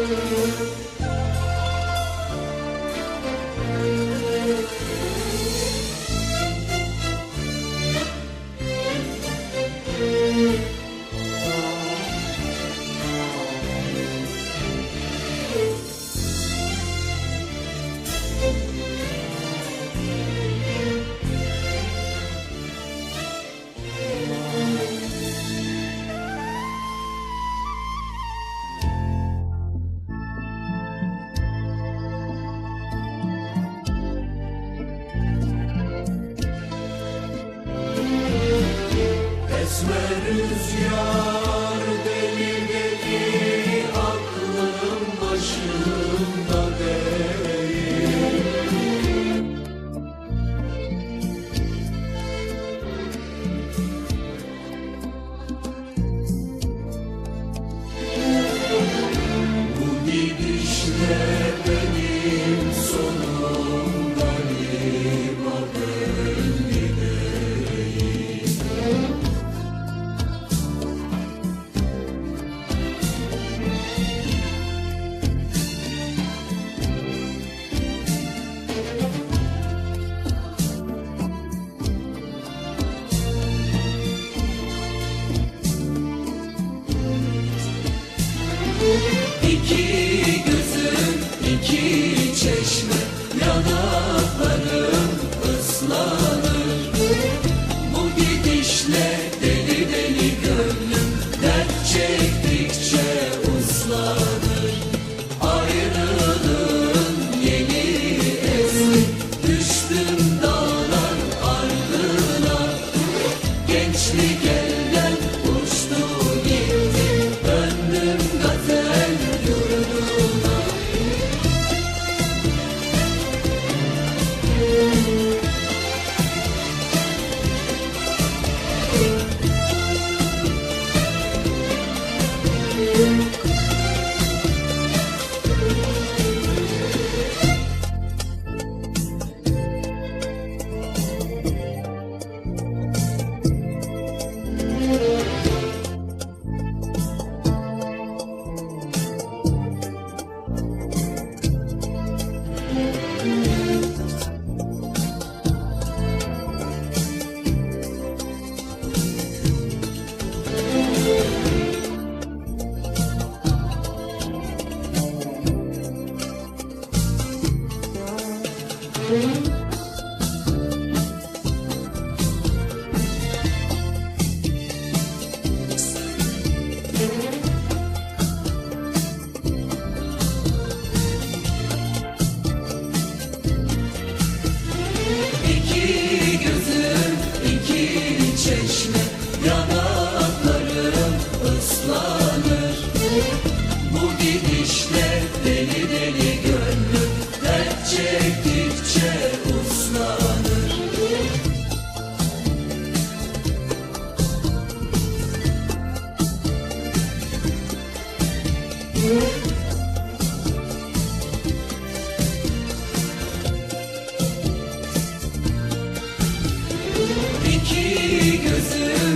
Música esme rüzgar yanaklarım ıslanır. Bu gidişle deli deli İki gözüm